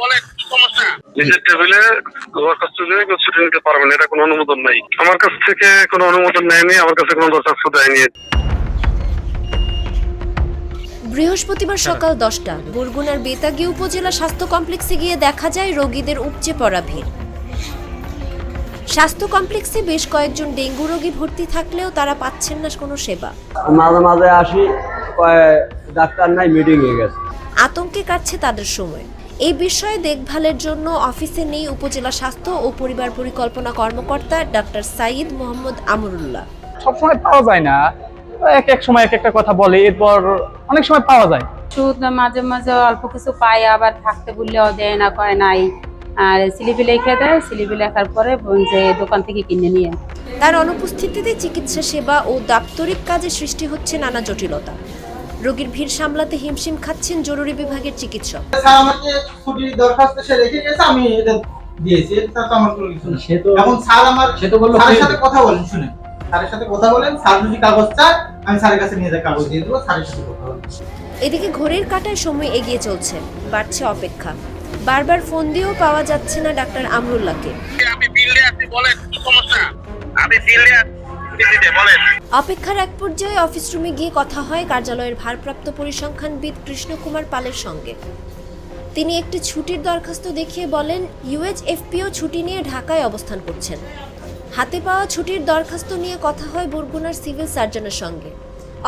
বলেন কি সমস্যা? নিজের টেবিলে দরখাস্ত দিয়ে কেউ ছুটি নিতে পারবে এটা কোনো অনুমোদন নাই। আমার কাছ থেকে কোনো অনুমোদন নেয়নি আমার কাছে কোনো দরখাস্ত দেয়নি। বৃহস্পতিবার সকাল দশটা বরগুনার বেতাগী উপজেলা স্বাস্থ্য কমপ্লেক্সে গিয়ে দেখা যায় রোগীদের উপচে পড়া ভিড়। স্বাস্থ্য কমপ্লেক্সে বেশ কয়েকজন ডেঙ্গু রোগী ভর্তি থাকলেও তারা পাচ্ছেন না কোনো সেবা। মাঝে মাঝে আসি ডাক্তার নাই মিটিং হয়ে গেছে। আতঙ্কে কাটছে তাদের সময়। এই বিষয়ে দেখভালের জন্য অফিসে নেই উপজেলা স্বাস্থ্য ও পরিবার পরিকল্পনা কর্মকর্তা ডাক্তার সাইদ মোহাম্মদ আমরুল্লাহ। সবসময় পাওয়া যায় না। এক এক সময় এক একটা কথা বলে এরপর অনেক সময় পাওয়া যায়। ওষুধ মাঝে মাঝে অল্প কিছু পাই আবার থাকতে বললেও দেয় না কয় নাই। আর স্লিপি লিখে দেয় স্লিপি লেখার পরে যে দোকান থেকে কিনে নিয়ে। তার অনুপস্থিতিতে চিকিৎসা সেবা ও দাপ্তরিক কাজে সৃষ্টি হচ্ছে নানা জটিলতা। রোগীর ভিড় সামলাতে হিমশিম খাচ্ছেন জরুরি বিভাগের চিকিৎসক। স্যার আমাকে ছুটির দরখাস্ত সে রেখে গেছে আমি এটা দিয়েছি। এটা তো আমার কোনো কিছু না। সে তো এখন স্যার আমার সে তো বলল স্যারের সাথে কথা বলেন শুনেন। স্যারের সাথে কথা বলেন স্যার যদি কাগজ চায় আমি স্যারের কাছে নিয়ে যাই কাগজ দিয়ে দেবো স্যারের সাথে কথা বলেন। এদিকে ঘড়ির কাঁটায় সময় এগিয়ে চলছে বাড়ছে অপেক্ষা। বারবার ফোন দিয়েও পাওয়া যাচ্ছে না ডাক্তার আমরুল্লাহকে। আমি বিল্ডে আছি বলেন কি সমস্যা? আমি বিল্ডে আছি। অপেক্ষার এক পর্যায়ে অফিস রুমে গিয়ে কথা হয় কার্যালয়ের ভারপ্রাপ্ত পরিসংখ্যানবিদ কৃষ্ণকুমার পালের সঙ্গে। তিনি একটি ছুটির দরখাস্ত দেখিয়ে বলেন ইউএইচএফপিও ছুটি নিয়ে ঢাকায় অবস্থান করছেন। হাতে পাওয়া ছুটির দরখাস্ত নিয়ে কথা হয় বরগুনার সিভিল সার্জনের সঙ্গে।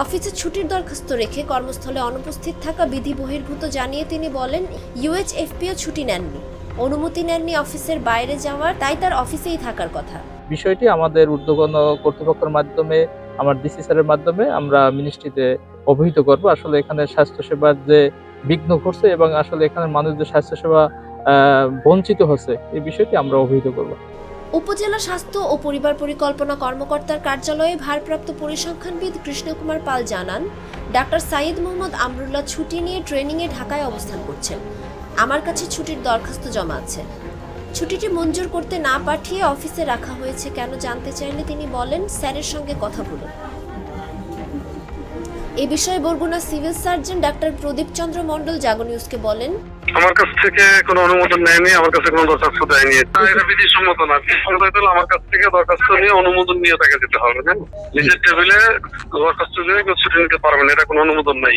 অফিসে ছুটির দরখাস্ত রেখে কর্মস্থলে অনুপস্থিত থাকা বিধি বহির্ভূত জানিয়ে তিনি বলেন ইউএইচএফপিও ছুটি নেননি। অনুমতি নেননি অফিসের বাইরে যাওয়ার তাই তার অফিসেই থাকার কথা। বিষয়টি আমাদের ঊর্ধ্বতন কর্তৃপক্ষের মাধ্যমে আমার ডিসি স্যারের মাধ্যমে আমরা মিনিস্ট্রিতে অবহিত করব। আসলে এখানে স্বাস্থ্যসেবার যে বিঘ্ন ঘটছে এবং আসলে এখানে মানুষ যে স্বাস্থ্যসেবা বঞ্চিত হচ্ছে এই বিষয়টি আমরা অবহিত করব। উপজেলা স্বাস্থ্য ও পরিবার পরিকল্পনা কর্মকর্তার কার্যালয়ে ভারপ্রাপ্ত পরিসংখ্যানবিদ কৃষ্ণকুমার পাল জানান ডাক্তার সাইদ মোহাম্মদ আমরুল্লাহ ছুটি নিয়ে ট্রেনিংয়ে ঢাকায় অবস্থান করছেন। আমার কাছে ছুটির দরখাস্ত জমা আছে। ছুটিটি মঞ্জুর করতে না পাঠিয়ে অফিসে রাখা হয়েছে কেন জানতে চাইলে তিনি বলেন স্যারের সঙ্গে কথা বলুন। এ বিষয়ে Barguna civil surgeon doctor Pradip Chandra Mondal Jago নিউজকে বলেন আমার কাছ থেকে কোনো অনুমোদন নেয়নি আমার কাছে কোনো দরখাস্ত দেয়নি। এটা বিধি সম্মত না। বিধি সম্মত হলে আমার কাছ থেকে দরখাস্ত নিয়ে অনুমোদন নিয়ে তাকে যেতে হবে হ্যাঁ নিজের টেবিলে দরখাস্ত দিয়ে কেউ ছুটি নিতে পারবে না এটা কোনো অনুমোদন নাই।